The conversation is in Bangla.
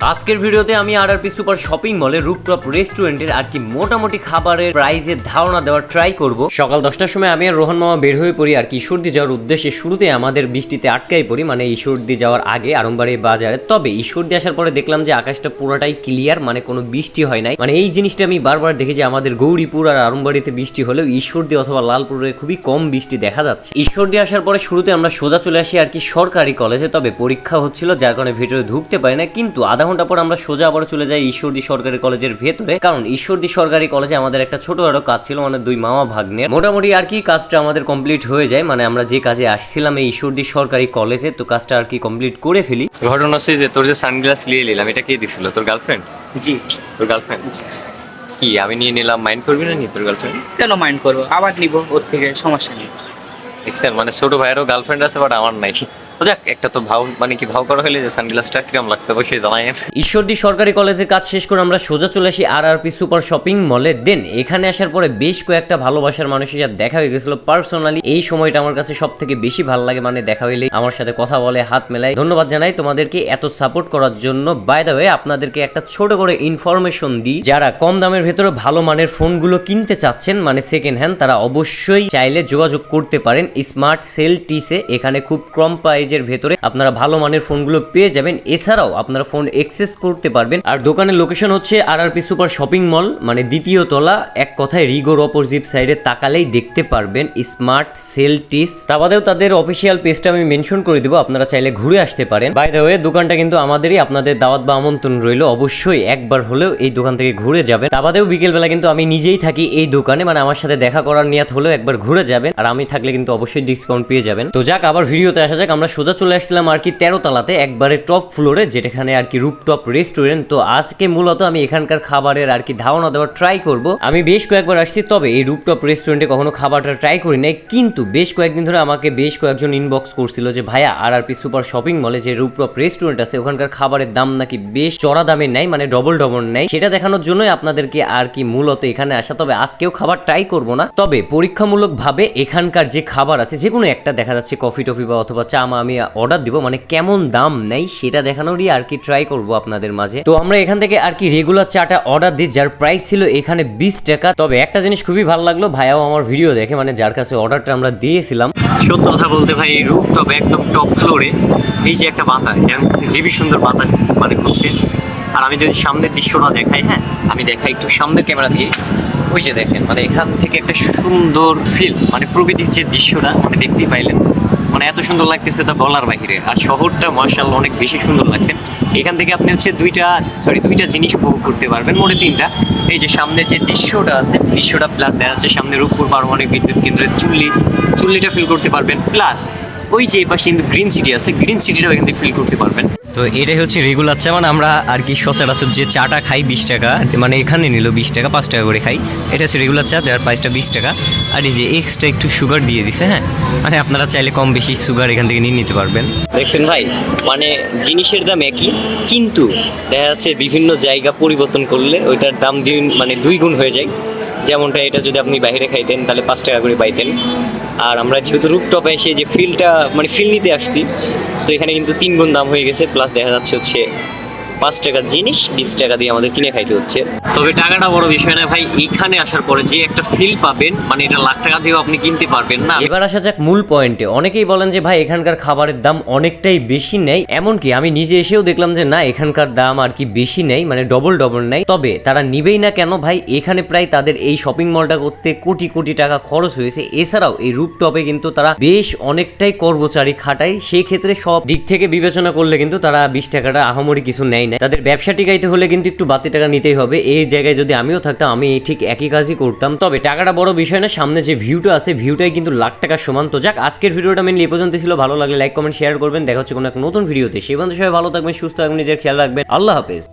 আজকের ভিডিওতে আমি R R P super shopping মলে রুপটপ রেস্টুরেন্টের আর কি মোটামুটি খাবারের প্রাইসের ধারণা দেওয়ার ট্রাই করব। সকাল দশটার সময় আমি আর রোহন মামা বের হয়ে পড়ি আর কি ঈশ্বরদী যাওয়ার উদ্দেশ্যে। শুরুতে আমাদের বৃষ্টিতে আটকাই পড়ি মানে ঈশ্বরদী যাওয়ার আগে আরম্বাড়ি বাজারে। তবে ঈশ্বরদী আসার পরে দেখলাম যে আকাশটা পুরোটাই ক্লিয়ার মানে কোনো বৃষ্টি হয় নাই। মানে এই জিনিসটা আমি বারবার দেখি যে আমাদের গৌরীপুর আর আরম্বাড়িতে বৃষ্টি হলেও ঈশ্বরদী অথবা লালপুরে খুবই কম বৃষ্টি দেখা যাচ্ছে। ঈশ্বরদী আসার পরে শুরুতে আমরা সোজা চলে আসি আর কি সরকারি কলেজে তবে পরীক্ষা হচ্ছিল, যার কারণে ভিতরে ঢুকতে পারি না। কিন্তু আধা ঘণ্টা পর আমরা সোজা আবার চলে যাই ঈশ্বরদী সরকারি কলেজের ভেতরে। কারণ ঈশ্বরদী সরকারি কলেজে আমাদের একটা ছোটখাটো কাজ ছিল মানে দুই মামা ভাগ্নের। মোটামুটি আর কি কাজটা আমাদের কমপ্লিট হয়ে যায় মানে আমরা যে কাজে আসছিলাম এই ঈশ্বরদী সরকারি কলেজে তো কাজটা আর কি কমপ্লিট করে ফেলি। ঘটনা হচ্ছে যে তোর যে সানগ্লাস নিয়ে নিলাম এটা কে দিছিল? তোর গার্লফ্রেন্ড জি। তোর গার্লফ্রেন্ড কি আমি নিয়ে নিলাম মাইন্ড করবি না নি তোর গার্লফ্রেন্ড কেন মাইন্ড করব? আবার নিব ওর থেকে সমস্যা নেই। এক্সেল মানে ছোট ভাইয়েরও গার্লফ্রেন্ড আছে বাট আমার নাই। যাক, একটা তো ভাও মানে কি ভাও করা হলে যে সানগ্লাসটা কিরম লাগছে অবশ্যই জানাই ঈশ্বরদী সরকারি কলেজের কাজ শেষ করে আমরা সোজা চলে আসি R R P super shopping মলে দেন। এখানে আসার পরে বেশ কয়েকটা ভালোবাসার মানুষের সাথে দেখা হয়ে গেছিল পার্সোনালি এই সময়টা আমার কাছে সব থেকে বেশি ভালো লাগে মানে দেখা হইলে আমার সাথে কথা বলে, হাত মেলায়। ধন্যবাদ জানাই তোমাদেরকে এত সাপোর্ট করার জন্য। বাই দ্য ওয়ে আপনাদেরকে একটা ছোট করে ইনফরমেশন দিই। যারা কম দামের ভেতরে ভালো মানের ফোনগুলো কিনতে চাচ্ছেন মানে সেকেন্ড হ্যান্ড তারা অবশ্যই চাইলে যোগাযোগ করতে পারেন স্মার্ট সেল টিসে এখানে খুব কম প্রাইজের ভেতরে আপনারা ভালো মানের ফোনগুলো পেয়ে যাবেন। এছাড়াও আপনারা ফোন এক্সেস করতে পারবেন। আর দোকানের লোকেশন হচ্ছে R R P super shopping mall মানে দ্বিতীয় তলা, এক কথায় রিগোর অপোজিট সাইডে তাকালেই দেখতে পারবেন স্মার্ট সেল টিস। তা বাদেও তাদের অফিসিয়াল পেজটা আমি মেনশন করে দিব, আপনারা চাইলে ঘুরে আসতে পারেন। বাই দ্য ওয়ে, দোকানটা কিন্তু আমাদেরই, আপনাদের দাওয়াত বা আমন্ত্রণ রইল। অবশ্যই একবার হলেও এই দোকান থেকে ঘুরে যাবেন। তা বাদেও বিকেলবেলা কিন্তু আমি নিজেই থাকি এই দোকানে মানে আমার সাথে দেখা করার নিয়াত হলেও একবার ঘুরে যাবেন। আর আমি থাকলে কিন্তু অবশ্যই ডিসকাউন্ট পেয়ে যাবেন। তো যাক, আবার ভিডিওতে আসা যাক, আমরা সোজা চলে আসছিলাম আর কি তেরো তলাতে একবারে টপ ফ্লোরে যেটাখানে আর কি রুপটপ রেস্টুরেন্ট তো আজকে মূলত আমি এখানকার খাবারের আর কি ধারণা দেওয়ার ট্রাই করব। আমি বেশ কয়েকবার আসছি, তবে এই রুপটপ রেস্টুরেন্টে কখনো খাবারটা ট্রাই করি নাই। কিন্তু বেশ কয়েকদিন ধরে আমাকে বেশ কয়েকজন ইনবক্স করছিল যে, ভাইয়া R R P super shopping মলে যে রুপটপ রেস্টুরেন্ট আছে, ওখানকার খাবারের দাম নাকি বেশ চড়া দামে নেয় মানে ডবল ডবল নেয় সেটা দেখানোর জন্যই আপনাদেরকে আর কি মূলত এখানে আসা, তবে আজকেও খাবার ট্রাই করব না। তবে পরীক্ষামূলক ভাবে এখানকার যে খাবার আছে যে কোনো একটা দেখা যাচ্ছে কফি টফি বা অথবা চা মা আমি অর্ডার দিব মানে কেমন দাম নেই সেটা দেখানোরই আর কি ট্রাই করব আপনাদের মাঝে। তো আমরা এখান থেকে আর কি রেগুলার চাটা অর্ডার দিই, যার প্রাইস ছিল এখানে বিশ টাকা। তবে একটা জিনিস খুবই ভালো লাগল, ভাইয়াও আমার ভিডিও দেখে মানে যার কাছে অর্ডারটা আমরা দিয়েছিলাম। সত্য কথা বলতে ভাই এই রুপ টপ একদম টপ ফ্লোরে এই যে একটা বাতাস হেভি সুন্দর বাতাস মানে হচ্ছে। আর আমি যদি সামনের দৃশ্যটা দেখাই হ্যাঁ আমি দেখাই একটু সামনের ক্যামেরা দিয়ে। ওই যে দেখেন মানে এখান থেকে একটা সুন্দর ফিল মানে প্রকৃতির যে দৃশ্যটা, আপনি দেখতেই পাইলেন। মানে এত সুন্দর লাগতেছে তা বলার বাহিরে। আর শহরটা মার্শাল অনেক বেশি সুন্দর লাগছে। এখান থেকে আপনি হচ্ছে দুইটা সরি দুইটা জিনিস উপভোগ করতে পারবেন, মোটে তিনটা। এই যে সামনে যে দৃশ্যটা আছে, দৃশ্যটা প্লাস দেখা যাচ্ছে সামনে রূপপুর পারমাণবিক বিদ্যুৎ কেন্দ্রের চুল্লি। চুল্লিটা ফিল করতে পারবেন প্লাস ওই যে পাশে কিন্তু গ্রিন সিটি আছে গ্রিন সিটিটাও এখান থেকে ফিল করতে পারবেন। তো এটাই হচ্ছে রেগুলার চা মানে আমরা আর কি সচরাচর যে চাটা খাই বিশ টাকা মানে এখানে নিল বিশ টাকা পাঁচ টাকা করে খাই। এটা হচ্ছে রেগুলার চা যার প্রাইসটা বিশ টাকা। আর এই যে এক্সট্রা একটু সুগার দিয়ে দিছে হ্যাঁ? মানে আপনারা চাইলে কম বেশি সুগার এখান থেকে নিয়ে নিতে পারবেন। দেখছেন ভাই মানে জিনিসের দাম একই কিন্তু দেখা যাচ্ছে বিভিন্ন জায়গা পরিবর্তন করলে ওইটার দাম দিন মানে দুই গুণ হয়ে যায়। যেমনটা এটা যদি আপনি বাইরে খাইতেন তাহলে পাঁচ টাকা করে পাইতেন। আর আমরা যেহেতু রুপটপে এসে যে ফিলটা মানে ফিল নিতে আসছি, তো এখানে কিন্তু তিন গুণ দাম হয়ে গেছে প্লাস দেখা যাচ্ছে হচ্ছে পাঁচ টাকার জিনিস, বিশ টাকা দিয়ে আমাদের কিনে খাইতে হচ্ছে। তবে টাকাটা বড় বিষয় না ভাই, এখানে আসার পরে যে একটা ফিল পাবেন মানে এটা লাখ টাকা দিয়েও আপনি কিনতে পারবেন না। এবার আসা যাক মূল পয়েন্টে অনেকেই বলেন যে, ভাই, এখানকার খাবারের দাম অনেকটাই বেশি নেই। এমনকি আমি নিজে এসেও দেখলাম যে, না, এখানকার দাম আর কি বেশি নেই মানে ডবল ডবল নেই। তবে তারা নিবেই না কেন ভাই? এখানে প্রায় তাদের এই শপিং মলটা করতে কোটি কোটি টাকা খরচ হয়েছে। এছাড়াও এই রুপটপে কিন্তু তারা বেশ অনেকটাই কর্মচারী খাটায়। সেই ক্ষেত্রে সব দিক থেকে বিবেচনা করলে কিন্তু তারা বিশ টাকাটা আহামরি কিছু নেয় না তাদের ব্যবসা টিকাইতে হলে কিন্তু একটু বাড়তি টাকা নিতেই হবে। এই জায়গায় যদি আমিও থাকতাম, আমি ঠিক একই কাজই করতাম। তবে টাকাটা বড় বিষয় না, সামনে যে ভিউটা আছে, ভিউটাই কিন্তু লাখ টাকার সমান। তো যাক, আজকের ভিডিওটা মেনলি এ পর্যন্ত ছিল। ভালো লাগলে লাইক কমেন্ট শেয়ার করবেন। দেখা হচ্ছে কোনো এক নতুন ভিডিওতে। সেই বন্ধু সবাই ভালো থাকবেন, সুস্থ থাকবেন, নিজের খেয়াল রাখবেন। আল্লাহ হাফেজ।